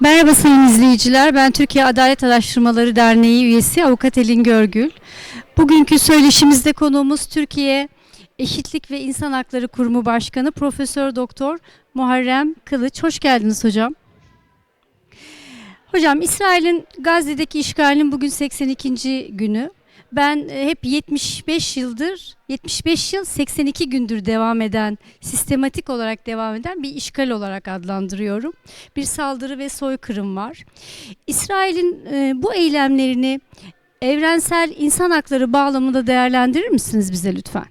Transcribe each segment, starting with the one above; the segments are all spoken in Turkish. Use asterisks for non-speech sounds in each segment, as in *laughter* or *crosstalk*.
Merhaba sayın izleyiciler. Ben Türkiye Adalet Araştırmaları Derneği üyesi Avukat Elin Görgül. Bugünkü söyleşimizde konuğumuz Türkiye Eşitlik ve İnsan Hakları Kurumu Başkanı Profesör Doktor Muharrem Kılıç. Hoş geldiniz hocam. Hocam İsrail'in Gazze'deki işgalinin bugün 82. günü. Ben e, hep 75 yıldır, 75 yıl 82 gündür devam eden, sistematik olarak devam eden bir işgal olarak adlandırıyorum. Bir saldırı ve soykırım var. İsrail'in e, bu eylemlerini evrensel insan hakları bağlamında değerlendirir misiniz bize lütfen?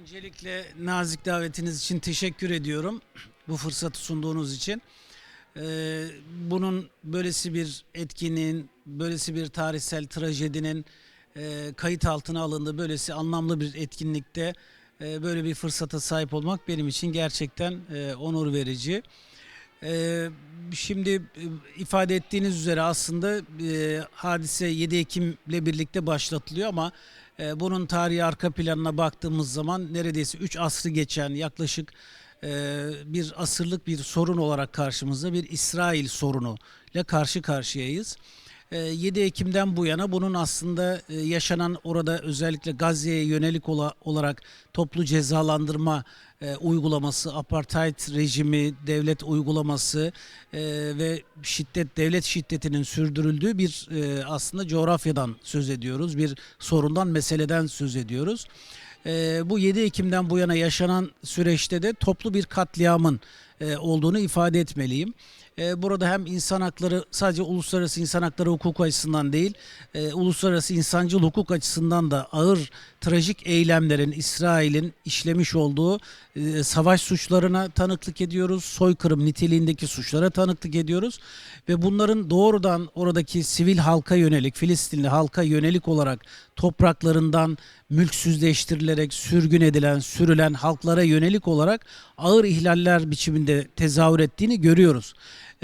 Öncelikle nazik davetiniz için teşekkür ediyorum. *clears throat* Bu fırsatı sunduğunuz için. Ee, bunun böylesi bir etkinliğin, böylesi bir tarihsel trajedinin e, kayıt altına alındığı böylesi anlamlı bir etkinlikte e, böyle bir fırsata sahip olmak benim için gerçekten e, onur verici. Ee, şimdi e, ifade ettiğiniz üzere aslında e, hadise 7 Ekim'le birlikte başlatılıyor ama e, bunun tarihi arka planına baktığımız zaman neredeyse 3 asrı geçen yaklaşık e, bir asırlık bir sorun olarak karşımızda bir İsrail sorunu ile karşı karşıyayız. E, 7 Ekim'den bu yana bunun aslında e, yaşanan orada özellikle Gazze'ye yönelik ola- olarak toplu cezalandırma e, uygulaması, apartheid rejimi, devlet uygulaması e, ve şiddet, devlet şiddetinin sürdürüldüğü bir aslında coğrafyadan söz ediyoruz. Bir sorundan, meseleden söz ediyoruz. Bu 7 Ekim'den bu yana yaşanan süreçte de toplu bir katliamın olduğunu ifade etmeliyim. E, burada hem insan hakları sadece uluslararası insan hakları hukuku açısından değil, e, uluslararası insancıl hukuk açısından da ağır trajik eylemlerin İsrail'in işlemiş olduğu e, savaş suçlarına tanıklık ediyoruz. Soykırım niteliğindeki suçlara tanıklık ediyoruz ve bunların doğrudan oradaki sivil halka yönelik, Filistinli halka yönelik olarak topraklarından mülksüzleştirilerek sürgün edilen, sürülen halklara yönelik olarak ağır ihlaller biçiminde tezahür ettiğini görüyoruz.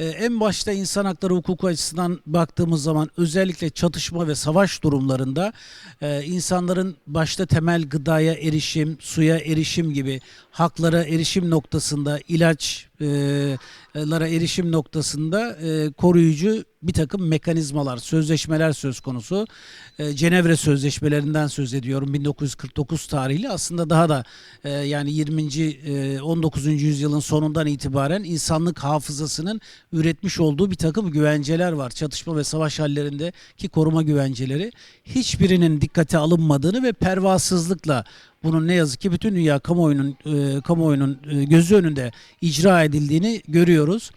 Ee, en başta insan hakları hukuku açısından baktığımız zaman özellikle çatışma ve savaş durumlarında e, insanların başta temel gıdaya erişim, suya erişim gibi haklara erişim noktasında ilaç e, lara erişim noktasında e, koruyucu bir takım mekanizmalar, sözleşmeler söz konusu. E, Cenevre Sözleşmelerinden söz ediyorum 1949 tarihli. Aslında daha da e, yani 20. e, 19. yüzyılın sonundan itibaren insanlık hafızasının üretmiş olduğu bir takım güvenceler var. Çatışma ve savaş hallerindeki koruma güvenceleri. Hiçbirinin dikkate alınmadığını ve pervasızlıkla bunun ne yazık ki bütün dünya kamuoyunun e, kamuoyunun e, gözü önünde icra edildiğini görüyoruz.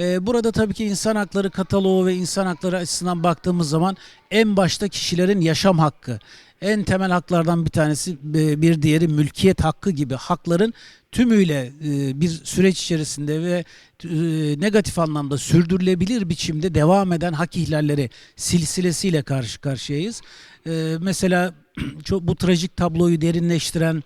E, burada tabii ki insan hakları kataloğu ve insan hakları açısından baktığımız zaman en başta kişilerin yaşam hakkı, en temel haklardan bir tanesi e, bir diğeri mülkiyet hakkı gibi hakların tümüyle e, bir süreç içerisinde ve negatif anlamda sürdürülebilir biçimde devam eden hak ihlalleri silsilesiyle karşı karşıyayız. Mesela *clears throat* çok bu trajik tabloyu derinleştiren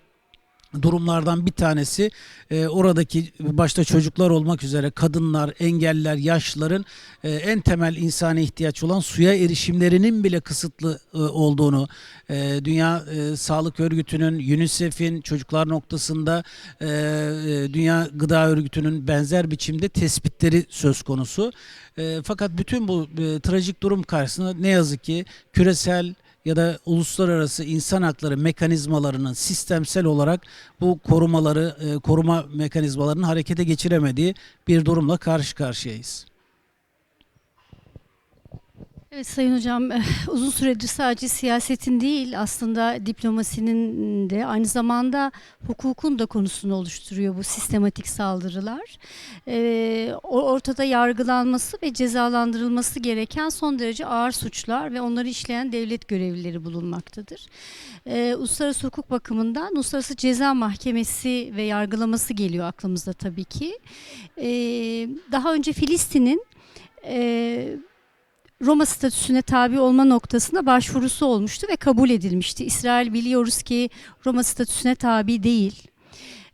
durumlardan bir tanesi e, oradaki başta çocuklar olmak üzere kadınlar, engeller, yaşlıların e, en temel insani ihtiyaç olan suya erişimlerinin bile kısıtlı e, olduğunu e, Dünya e, Sağlık Örgütü'nün, UNICEF'in çocuklar noktasında e, e, Dünya Gıda Örgütü'nün benzer biçimde tespitleri söz konusu. E, fakat bütün bu e, trajik durum karşısında ne yazık ki küresel ya da uluslararası insan hakları mekanizmalarının sistemsel olarak bu korumaları, e, koruma mekanizmalarını harekete geçiremediği bir durumla karşı karşıyayız. Evet Sayın Hocam, eh, uzun süredir sadece siyasetin değil aslında diplomasinin de aynı zamanda hukukun da konusunu oluşturuyor bu sistematik saldırılar. O- ortada yargılanması ve cezalandırılması gereken son derece ağır suçlar ve onları işleyen devlet görevlileri bulunmaktadır. Ee, uluslararası hukuk bakımından Uluslararası Ceza Mahkemesi ve yargılaması geliyor aklımıza tabii ki. Daha önce Filistin'in Roma statüsüne tabi olma noktasında başvurusu olmuştu ve kabul edilmişti. İsrail biliyoruz ki Roma statüsüne tabi değil.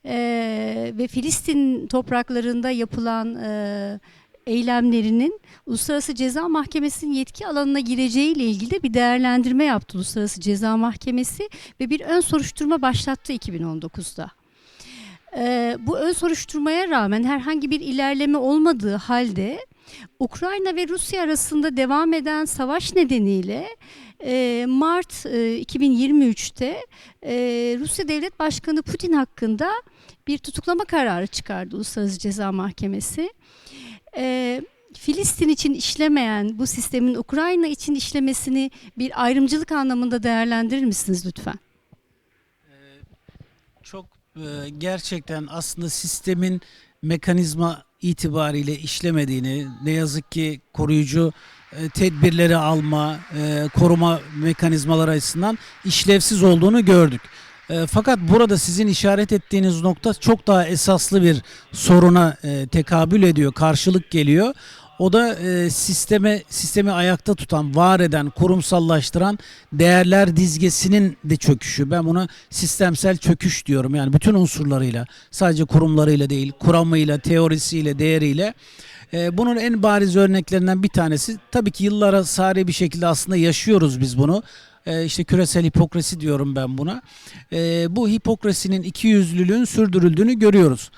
Ee, ve Filistin topraklarında yapılan e, eylemlerinin Uluslararası Ceza Mahkemesi'nin yetki alanına gireceğiyle ilgili de bir değerlendirme yaptı Uluslararası Ceza Mahkemesi ve bir ön soruşturma başlattı 2019'da. Ee, bu ön soruşturmaya rağmen herhangi bir ilerleme olmadığı halde Ukrayna ve Rusya arasında devam eden savaş nedeniyle e, Mart e, 2023'te e, Rusya Devlet Başkanı Putin hakkında bir tutuklama kararı çıkardı Uluslararası Ceza Mahkemesi. E, Filistin için işlemeyen bu sistemin Ukrayna için işlemesini bir ayrımcılık anlamında değerlendirir misiniz lütfen? Çok e, gerçekten aslında sistemin mekanizma itibariyle işlemediğini, ne yazık ki koruyucu e, tedbirleri alma, e, koruma mekanizmaları açısından işlevsiz olduğunu gördük. E, Fakat burada sizin işaret ettiğiniz nokta çok daha esaslı bir soruna tekabül ediyor, karşılık geliyor. O da e, sisteme sistemi ayakta tutan, var eden, kurumsallaştıran değerler dizgesinin de çöküşü. Ben buna sistemsel çöküş diyorum. Yani bütün unsurlarıyla, sadece kurumlarıyla değil, kuramıyla, teorisiyle, değeriyle. E, bunun en bariz örneklerinden bir tanesi tabii ki yıllara sari bir şekilde aslında yaşıyoruz biz bunu. E, işte küresel hipokrasi diyorum ben buna. E, bu hipokrasinin iki yüzlülüğün sürdürüldüğünü görüyoruz.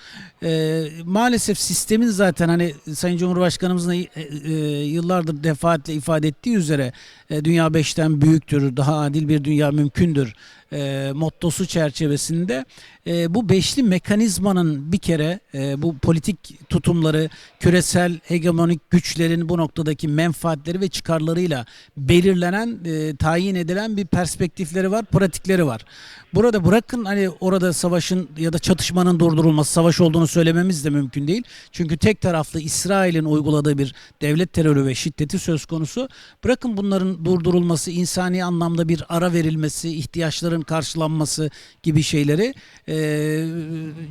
E, maalesef sistemin zaten hani Sayın Cumhurbaşkanımızın e, e, yıllardır defaatle ifade ettiği üzere e, dünya beşten büyüktür, daha adil bir dünya mümkündür e, mottosu çerçevesinde e, bu beşli mekanizmanın bir kere e, bu politik tutumları küresel hegemonik güçlerin bu noktadaki menfaatleri ve çıkarlarıyla belirlenen, e, tayin edilen bir perspektifleri var, pratikleri var. Burada bırakın hani orada savaşın ya da çatışmanın durdurulması, savaş olduğunu söylememiz de mümkün değil. Çünkü tek taraflı İsrail'in uyguladığı bir devlet terörü ve şiddeti söz konusu. Bırakın bunların durdurulması, insani anlamda bir ara verilmesi, ihtiyaçların karşılanması gibi şeyleri e,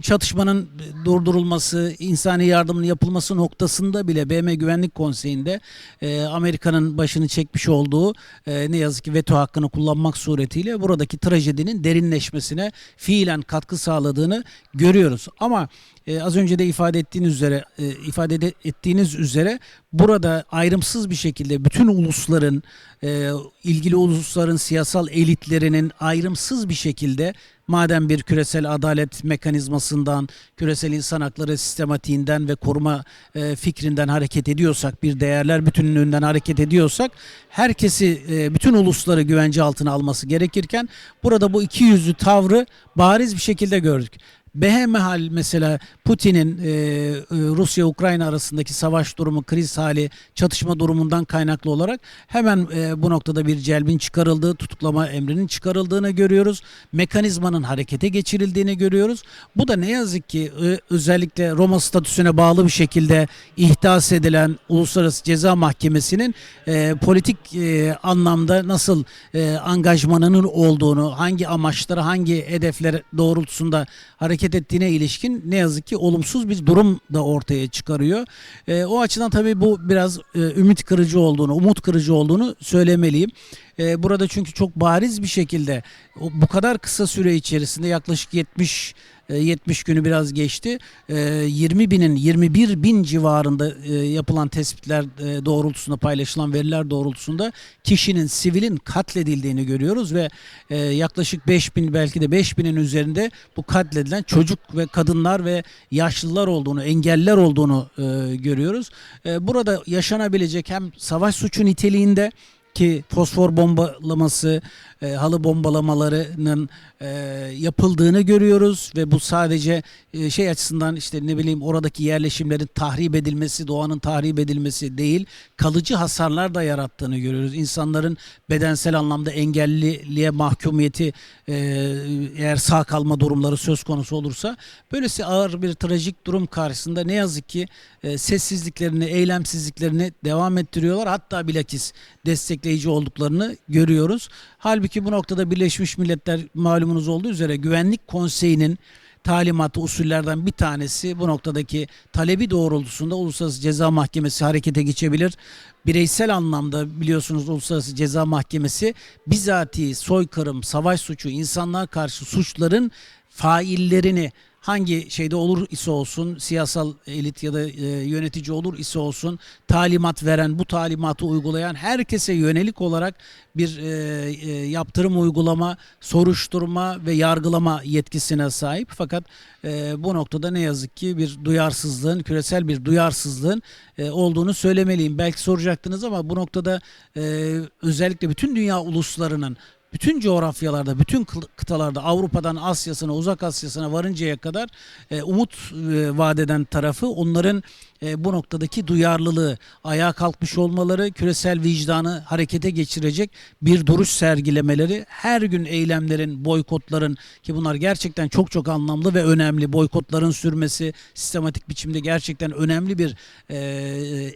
çatışmanın durdurulması, insani yardımın yapılması noktasında bile BM Güvenlik Konseyi'nde e, Amerika'nın başını çekmiş olduğu e, ne yazık ki veto hakkını kullanmak suretiyle buradaki trajedinin derinleşmesine fiilen katkı sağladığını görüyoruz. Ama e, az önce de ifade ettiğiniz üzere e, ifade de- ettiğiniz üzere burada ayrımsız bir şekilde bütün ulusların e, ilgili ulusların siyasal elitlerinin ayrımsız bir şekilde madem bir küresel adalet mekanizmasından, küresel insan hakları sistematiğinden ve koruma e, fikrinden hareket ediyorsak, bir değerler bütünlüğünden hareket ediyorsak, herkesi, e, bütün ulusları güvence altına alması gerekirken burada bu iki yüzlü tavrı bariz bir şekilde gördük. Behemehal mesela Putin'in e, e, Rusya-Ukrayna arasındaki savaş durumu, kriz hali, çatışma durumundan kaynaklı olarak hemen e, bu noktada bir celbin çıkarıldığı, tutuklama emrinin çıkarıldığını görüyoruz. Mekanizmanın harekete geçirildiğini görüyoruz. Bu da ne yazık ki ö- özellikle Roma statüsüne bağlı bir şekilde ihdas edilen Uluslararası Ceza Mahkemesi'nin e, politik e, anlamda nasıl e, angajmanının olduğunu, hangi amaçlara, hangi hedefler doğrultusunda hareket ettiğine ilişkin ne yazık ki olumsuz bir durum da ortaya çıkarıyor. E, o açıdan tabii bu biraz e, ümit kırıcı olduğunu, umut kırıcı olduğunu söylemeliyim. E, burada çünkü çok bariz bir şekilde bu kadar kısa süre içerisinde yaklaşık 70 e, 70 günü biraz geçti. E, 20 binin 21 bin civarında e, yapılan tespitler e, doğrultusunda paylaşılan veriler doğrultusunda kişinin sivilin katledildiğini görüyoruz ve e, yaklaşık 5 bin belki de 5 binin üzerinde bu katledilen çocuk ve kadınlar ve yaşlılar olduğunu, engeller olduğunu görüyoruz. Burada yaşanabilecek hem savaş suçu niteliğinde ki fosfor bombalaması, e, halı bombalamalarının e, yapıldığını görüyoruz ve bu sadece e, şey açısından işte ne bileyim oradaki yerleşimlerin tahrip edilmesi, doğanın tahrip edilmesi değil, kalıcı hasarlar da yarattığını görüyoruz. İnsanların bedensel anlamda engelliliğe mahkumiyeti e, eğer sağ kalma durumları söz konusu olursa böylesi ağır bir trajik durum karşısında ne yazık ki e, sessizliklerini, eylemsizliklerini devam ettiriyorlar. Hatta bilakis destekleyici olduklarını görüyoruz. Halbuki bu noktada Birleşmiş Milletler malumunuz olduğu üzere Güvenlik Konseyi'nin talimatı usullerden bir tanesi bu noktadaki talebi doğrultusunda Uluslararası Ceza Mahkemesi harekete geçebilir. Bireysel anlamda biliyorsunuz Uluslararası Ceza Mahkemesi bizatihi soykırım, savaş suçu, insanlığa karşı suçların faillerini hangi şeyde olur ise olsun siyasal elit ya da e, yönetici olur ise olsun talimat veren bu talimatı uygulayan herkese yönelik olarak bir e, e, yaptırım uygulama, soruşturma ve yargılama yetkisine sahip. Fakat e, bu noktada ne yazık ki bir duyarsızlığın, küresel bir duyarsızlığın e, olduğunu söylemeliyim. Belki soracaktınız ama bu noktada e, özellikle bütün dünya uluslarının bütün coğrafyalarda, bütün kı- kıtalarda Avrupa'dan Asya'sına, Uzak Asya'sına varıncaya kadar e, umut e, vaat eden tarafı onların e, bu noktadaki duyarlılığı, ayağa kalkmış olmaları, küresel vicdanı harekete geçirecek bir duruş sergilemeleri, her gün eylemlerin, boykotların ki bunlar gerçekten çok çok anlamlı ve önemli. Boykotların sürmesi sistematik biçimde gerçekten önemli bir e,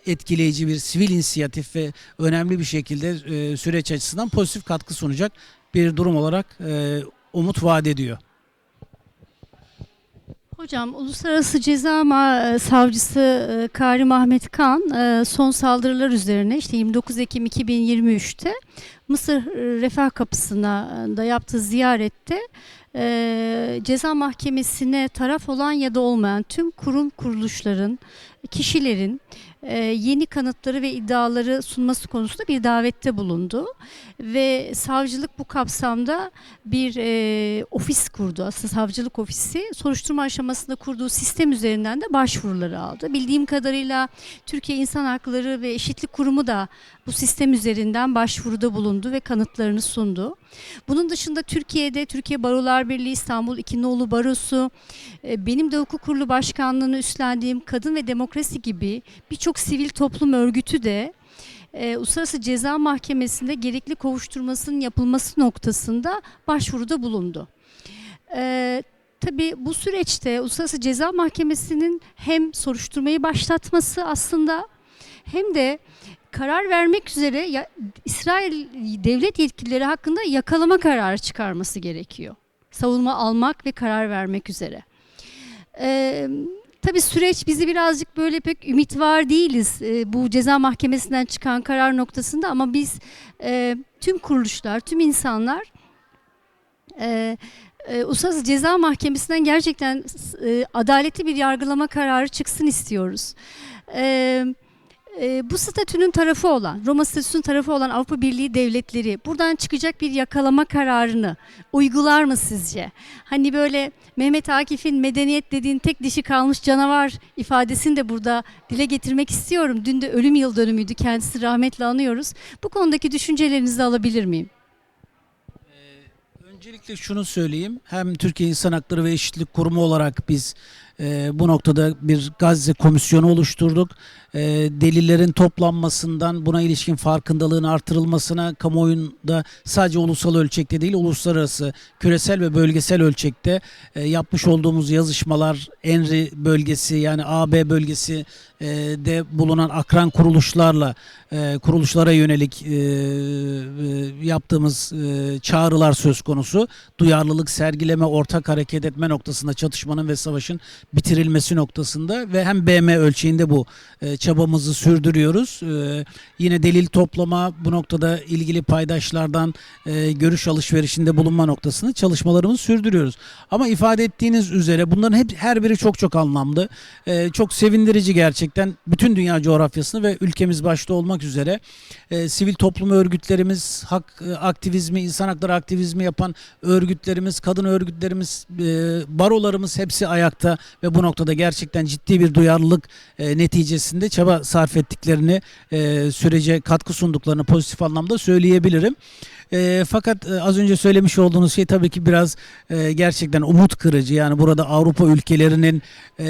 etkileyici bir sivil inisiyatif ve önemli bir şekilde e, süreç açısından pozitif katkı sunacak bir durum olarak e, umut vaat ediyor. Hocam Uluslararası Ceza Ma- Savcısı e, Karim Ahmet Kan e, son saldırılar üzerine işte 29 Ekim 2023'te Mısır e, Refah Kapısı'na da yaptığı ziyarette e, ceza mahkemesine taraf olan ya da olmayan tüm kurum kuruluşların, kişilerin e, yeni kanıtları ve iddiaları sunması konusunda bir davette bulundu. Ve savcılık bu kapsamda bir e, ofis kurdu. Aslında savcılık ofisi soruşturma aşamasında kurduğu sistem üzerinden de başvuruları aldı. Bildiğim kadarıyla Türkiye İnsan Hakları ve Eşitlik Kurumu da bu sistem üzerinden başvuruda bulundu ve kanıtlarını sundu. Bunun dışında Türkiye'de Türkiye Barolar Birliği İstanbul İkinoğlu Barosu, e, benim de hukuk kurulu başkanlığını üstlendiğim Kadın ve Demokrasi gibi birçok sivil toplum örgütü de e, Uluslararası Ceza Mahkemesi'nde gerekli kovuşturmasının yapılması noktasında başvuruda bulundu. E, tabii bu süreçte Uluslararası Ceza Mahkemesi'nin hem soruşturmayı başlatması aslında hem de karar vermek üzere ya, İsrail devlet yetkilileri hakkında yakalama kararı çıkarması gerekiyor. Savunma almak ve karar vermek üzere. Ee, tabii süreç bizi birazcık böyle pek ümit var değiliz e, bu ceza mahkemesinden çıkan karar noktasında ama biz e, tüm kuruluşlar, tüm insanlar e, e, Uluslararası Ceza Mahkemesi'nden gerçekten e, adaletli bir yargılama kararı çıksın istiyoruz. Evet e, bu statünün tarafı olan, Roma statüsünün tarafı olan Avrupa Birliği devletleri buradan çıkacak bir yakalama kararını uygular mı sizce? Hani böyle Mehmet Akif'in medeniyet dediğin tek dişi kalmış canavar ifadesini de burada dile getirmek istiyorum. Dün de ölüm yıl dönümüydü. Kendisi rahmetle anıyoruz. Bu konudaki düşüncelerinizi alabilir miyim? Öncelikle şunu söyleyeyim. Hem Türkiye İnsan Hakları ve Eşitlik Kurumu olarak biz e, bu noktada bir Gazze komisyonu oluşturduk. E, delillerin toplanmasından buna ilişkin farkındalığın artırılmasına kamuoyunda sadece ulusal ölçekte değil uluslararası, küresel ve bölgesel ölçekte e, yapmış olduğumuz yazışmalar Enri bölgesi yani AB bölgesi e, de bulunan akran kuruluşlarla e, kuruluşlara yönelik e, e, yaptığımız çağrılar söz konusu. Duyarlılık sergileme, ortak hareket etme noktasında çatışmanın ve savaşın bitirilmesi noktasında ve hem BM ölçeğinde bu çabamızı sürdürüyoruz. Yine delil toplama bu noktada ilgili paydaşlardan görüş alışverişinde bulunma noktasında çalışmalarımızı sürdürüyoruz. Ama ifade ettiğiniz üzere bunların hep her biri çok çok anlamlı. E, çok sevindirici gerçekten bütün dünya coğrafyasını ve ülkemiz başta olmak üzere e, sivil toplum örgütlerimiz, hak e, aktivizmi, insan hakları aktivizmi yapan örgütlerimiz, kadın örgütlerimiz, e, barolarımız hepsi ayakta ve bu noktada gerçekten ciddi bir duyarlılık e, neticesinde çaba sarf ettiklerini, e, sürece katkı sunduklarını pozitif anlamda söyleyebilirim. E, fakat e, az önce söylemiş olduğunuz şey tabii ki biraz e, gerçekten umut kırıcı. Yani burada Avrupa ülkelerinin e,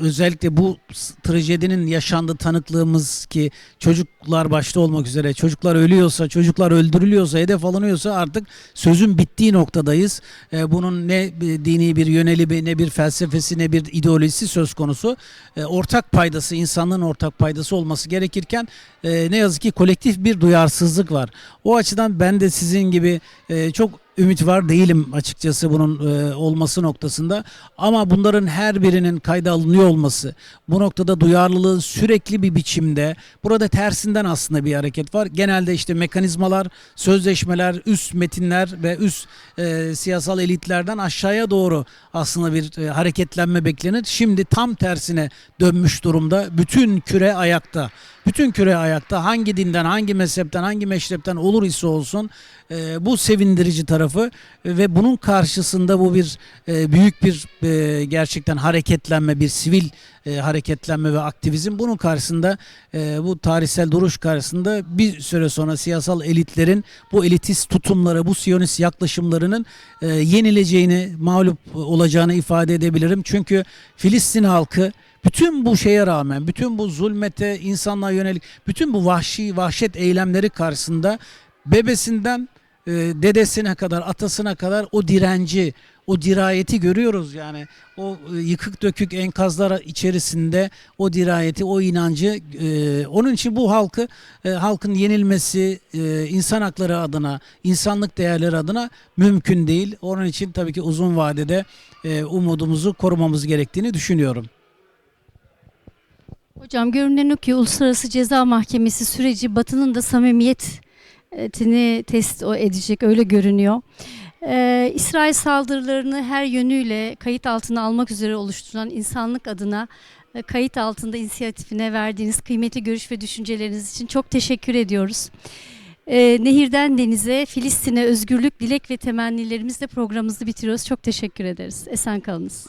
özellikle bu trajedinin yaşandığı tanıklığımız ki çocuklar başta olmak üzere çocuklar ölüyorsa, çocuklar öldürülüyorsa, hedef alınıyorsa artık sözün bittiği noktadayız. E, bunun ne bir dini bir yönelimi, ne bir felsefesi, ne bir ideolojisi söz konusu. E, ortak paydası, insanlığın ortak paydası olması gerekirken e, ne yazık ki kolektif bir duyarsızlık var. O açıdan ben de sizin gibi e, çok ümit var değilim açıkçası bunun e, olması noktasında. Ama bunların her birinin kayda alınıyor olması, bu noktada duyarlılığı sürekli bir biçimde, burada tersinden aslında bir hareket var. Genelde işte mekanizmalar, sözleşmeler, üst metinler ve üst e, siyasal elitlerden aşağıya doğru aslında bir e, hareketlenme beklenir. Şimdi tam tersine dönmüş durumda. Bütün küre ayakta. Bütün küre ayakta hangi dinden, hangi mezhepten, hangi meşrepten olur ise olsun e, bu sevindirici tarafı e, ve bunun karşısında bu bir e, büyük bir e, gerçekten hareketlenme, bir sivil hareketlenme ve aktivizm. Bunun karşısında bu tarihsel duruş karşısında bir süre sonra siyasal elitlerin bu elitist tutumları, bu siyonist yaklaşımlarının yenileceğini, mağlup olacağını ifade edebilirim. Çünkü Filistin halkı bütün bu şeye rağmen, bütün bu zulmete, insanlığa yönelik, bütün bu vahşi, vahşet eylemleri karşısında bebesinden e, dedesine kadar, atasına kadar o direnci, o dirayeti görüyoruz yani. O e, yıkık dökük enkazlar içerisinde o dirayeti, o inancı. e, onun için bu halkı, e, halkın yenilmesi e, insan hakları adına, insanlık değerleri adına mümkün değil. Onun için tabii ki uzun vadede e, umudumuzu korumamız gerektiğini düşünüyorum. Hocam görünen o ki Uluslararası Ceza Mahkemesi süreci Batı'nın da samimiyetini test edecek öyle görünüyor. Ee, İsrail saldırılarını her yönüyle kayıt altına almak üzere oluşturulan insanlık adına e, kayıt altında inisiyatifine verdiğiniz kıymetli görüş ve düşünceleriniz için çok teşekkür ediyoruz. Ee, Nehirden denize, Filistin'e özgürlük, dilek ve temennilerimizle programımızı bitiriyoruz. Çok teşekkür ederiz. Esen kalınız.